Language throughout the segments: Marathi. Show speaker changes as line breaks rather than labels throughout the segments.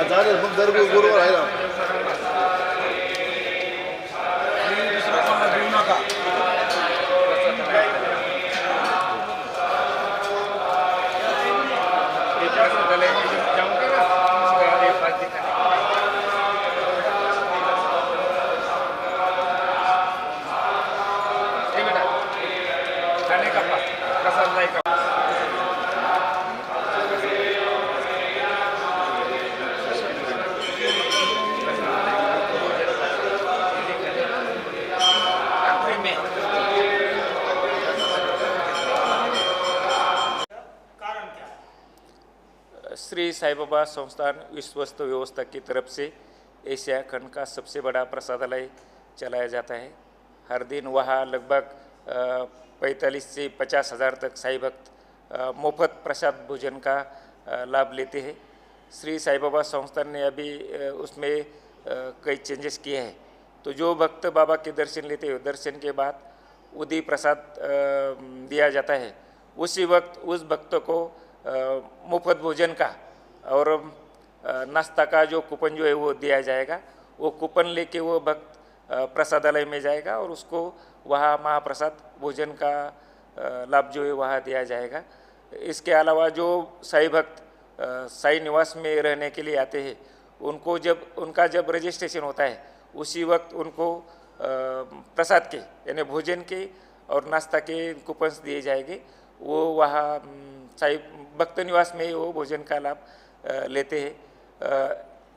அதான
புக் தர்பு குருவர் ஆயிரம்
श्री साई बाबा संस्थान विश्वस्त व्यवस्था की तरफ़ से एशिया खंड का सबसे बड़ा प्रसादालय चलाया जाता है। हर दिन वहाँ लगभग पैंतालीस से पचास हज़ार तक साई भक्त मुफ़्त प्रसाद भोजन का लाभ लेते हैं। श्री साई बाबा संस्थान ने अभी उसमें कई चेंजेस किए हैं। तो जो भक्त बाबा के दर्शन लेते हैं, दर्शन के बाद उदी प्रसाद दिया जाता है। उसी वक्त उस भक्त को मुफ़्त भोजन का और नाश्ता का जो कूपन जो है वो दिया जाएगा, वो कूपन लेके वो भक्त प्रसादालय में जाएगा और उसको वहाँ महाप्रसाद भोजन का लाभ जो है वहाँ दिया जाएगा। इसके अलावा जो साई भक्त साई निवास में रहने के लिए आते हैं, उनको जब, उनका जब रजिस्ट्रेशन होता है, उसी वक्त उनको प्रसाद के, यानी भोजन के और नाश्ता के कूपन्स दिए जाएँगे। वो वहाँ अम, साई भक्त निवास में ही वो भोजन का लाभ लेते हैं।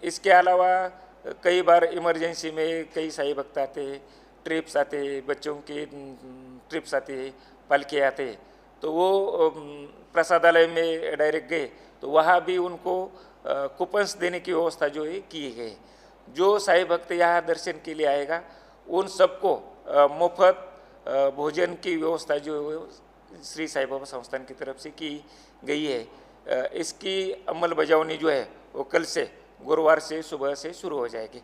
इसके अलावा कई बार इमरजेंसी में कई साई भक्त आते हैं ट्रिप्स आते हैं बच्चों की ट्रिप्स आते हैं पालके आते हैं। तो वो प्रसादालय में डायरेक्ट गए तो वहाँ भी उनको कूपन्स देने की व्यवस्था जो है की है। जो साई भक्त यहाँ दर्शन के लिए आएगा उन सबको मुफ़्त भोजन की व्यवस्था जो श्री साई बाबा संस्थान की तरफ़ से की गई है। इसकी अमल बजावनी जो है वो कल से गुरुवार से सुबह से शुरू हो जाएगी।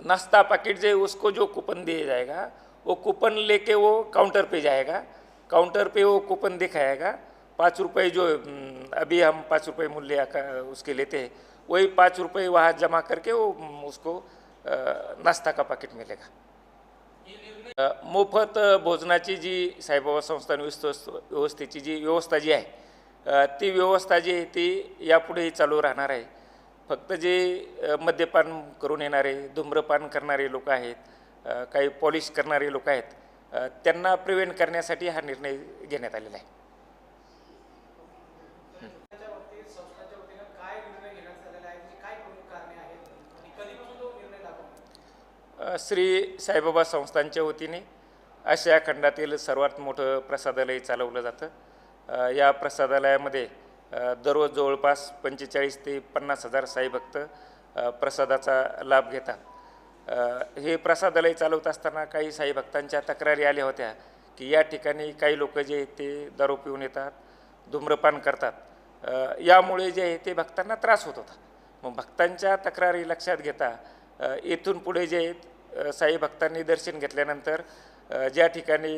नाश्ता पैकेट जो उसको जो कूपन दिया जाएगा वो कूपन लेके वो काउंटर पे जाएगा। काउंटर पे वो कूपन दिखाएगा। पाँच रुपये जो अभी हम पाँच रुपये मूल्य का उसके लेते हैं वही पाँच रुपये वहाँ जमा करके वो उसको नाश्ता का पैकेट मिलेगा। मोफत भोजनाची जी साईबाबा संस्थान व्यवस्थेची जी व्यवस्था जी आहे ती व्यवस्था जी आहे ती यापुढेही चालू राहणार आहे. फक्त जे मद्यपान करून येणारे धूम्रपान करणारे लोक आहेत काही पॉलिश करणारे लोक आहेत त्यांना प्रिव्हेंट करण्यासाठी हा निर्णय घेण्यात आलेला आहे
त्याच्या बाबतीत संस्थांच्या वतीनं काय निर्णय घेण्यात आलेला आहे त्याची काय प्रमुख कारणे आहेत आणि कधीपासून तो निर्णय लागू होईल?
अ, श्री साईबाबा संस्थांच्या वतीने आशिया खंडातील सर्वात मोठं प्रसादालय चालवलं जातं. या प्रसादालयामध्ये दररोज जवळपास पंचेचाळीस ते पन्नास हजार साईभक्त प्रसादाचा लाभ घेतात. हे प्रसादालय चालवत असताना काही साईभक्तांच्या तक्रारी आल्या होत्या की या ठिकाणी काही लोक जे आहेत ते दारू पिऊन येतात धूम्रपान करतात. यामुळे जे आहे ते भक्तांना त्रास होत होता. मग भक्तांच्या तक्रारी लक्षात घेता येथून पुढे जे आहेत साई भक्तांनी दर्शन घेतल्यानंतर ज्या ठिकाणी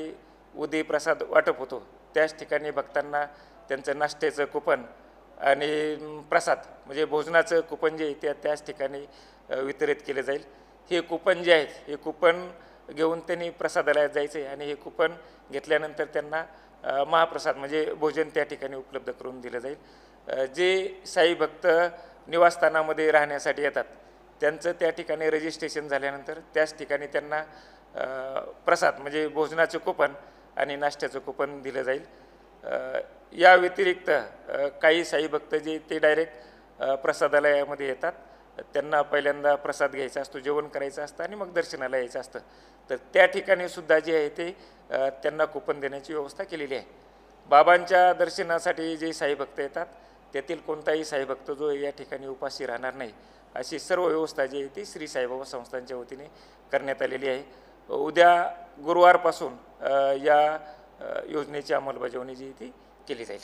उदी प्रसाद वाटप होतो त्याच ठिकाणी भक्तांना त्यांचं नाश्त्याचं कुपन आणि प्रसाद म्हणजे भोजनाचं कुपन जे आहे त्या त्याच ठिकाणी वितरित केलं जाईल. हे कुपन जे आहेत हे कुपन घेऊन त्यांनी प्रसादालयात जायचं आहे आणि हे कुपन घेतल्यानंतर त्यांना महाप्रसाद म्हणजे भोजन त्या ठिकाणी उपलब्ध करून दिलं जाईल. जे साई भक्त निवासस्थानामध्ये राहण्यासाठी येतात त्यांचं त्या ठिकाणी रजिस्ट्रेशन झाल्यानंतर त्याच ठिकाणी त्यांना प्रसाद म्हणजे भोजनाचं कुपन आणि नाश्त्याचं कुपन दिलं जाईल. या व्यतिरिक्त काही साई भक्त जे ते डायरेक्ट प्रसादालयामध्ये येतात. त्यांना पहिल्यांदा प्रसाद घ्यायचा असतो जेवण करायचं असतं आणि मग दर्शनाला यायचं असतं. तर त्या ठिकाणी सुद्धा जे आहे ते त्यांना कुपन देण्याची व्यवस्था केलेली आहे. बाबांच्या दर्शनासाठी जे साईभक्त येतात त्यातील कोणताही साईभक्त जो या ठिकाणी उपाशी राहणार नाही. अशी सर्व व्यवस्था जी आहे ती श्री साईबाबा संस्थांच्या वतीने करण्यात आलेली आहे. उद्या गुरुवारपासून या योजनेची अंमलबजावणी जी आहे ती केली जाईल.